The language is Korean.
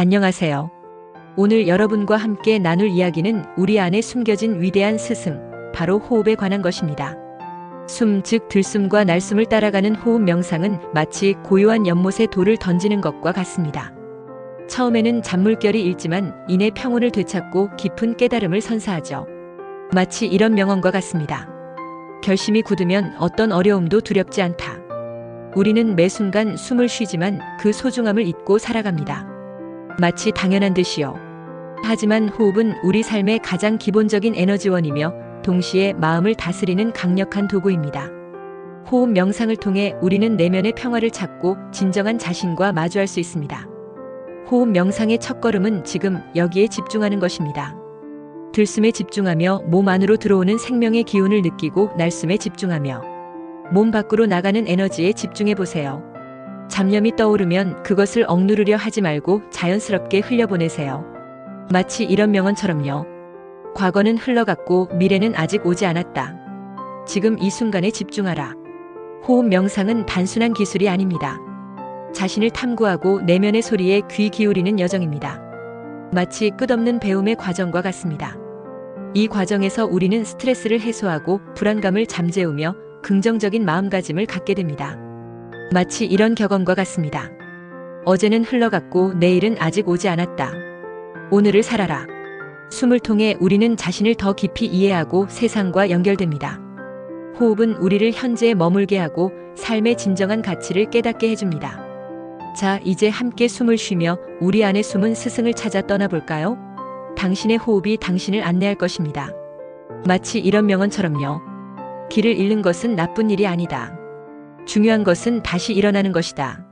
안녕하세요. 오늘 여러분과 함께 나눌 이야기는 우리 안에 숨겨진 위대한 스승, 바로 호흡에 관한 것입니다. 숨, 즉 들숨과 날숨을 따라가는 호흡 명상은 마치 고요한 연못에 돌을 던지는 것과 같습니다. 처음에는 잔물결이 일지만 이내 평온을 되찾고 깊은 깨달음을 선사하죠. 마치 이런 명언과 같습니다. 결심이 굳으면 어떤 어려움도 두렵지 않다. 우리는 매 순간 숨을 쉬지만 그 소중함을 잊고 살아갑니다. 마치 당연한 듯이요. 하지만 호흡은 우리 삶의 가장 기본적인 에너지원이며 동시에 마음을 다스리는 강력한 도구입니다. 호흡 명상을 통해 우리는 내면의 평화를 찾고 진정한 자신과 마주할 수 있습니다. 호흡 명상의 첫걸음은 지금 여기에 집중하는 것입니다. 들숨에 집중하며 몸 안으로 들어오는 생명의 기운을 느끼고 날숨에 집중하며 몸 밖으로 나가는 에너지에 집중해 보세요. 잡념이 떠오르면 그것을 억누르려 하지 말고 자연스럽게 흘려보내세요. 마치 이런 명언처럼요. 과거는 흘러갔고 미래는 아직 오지 않았다. 지금 이 순간에 집중하라. 호흡 명상은 단순한 기술이 아닙니다. 자신을 탐구하고 내면의 소리에 귀 기울이는 여정입니다. 마치 끝없는 배움의 과정과 같습니다. 이 과정에서 우리는 스트레스를 해소하고 불안감을 잠재우며 긍정적인 마음가짐을 갖게 됩니다. 마치 이런 격언과 같습니다. 어제는 흘러갔고 내일은 아직 오지 않았다. 오늘을 살아라. 숨을 통해 우리는 자신을 더 깊이 이해하고 세상과 연결됩니다. 호흡은 우리를 현재에 머물게 하고 삶의 진정한 가치를 깨닫게 해줍니다. 자, 이제 함께 숨을 쉬며 우리 안에 숨은 스승을 찾아 떠나볼까요? 당신의 호흡이 당신을 안내할 것입니다. 마치 이런 명언처럼요. 길을 잃는 것은 나쁜 일이 아니다. 중요한 것은 다시 일어나는 것이다.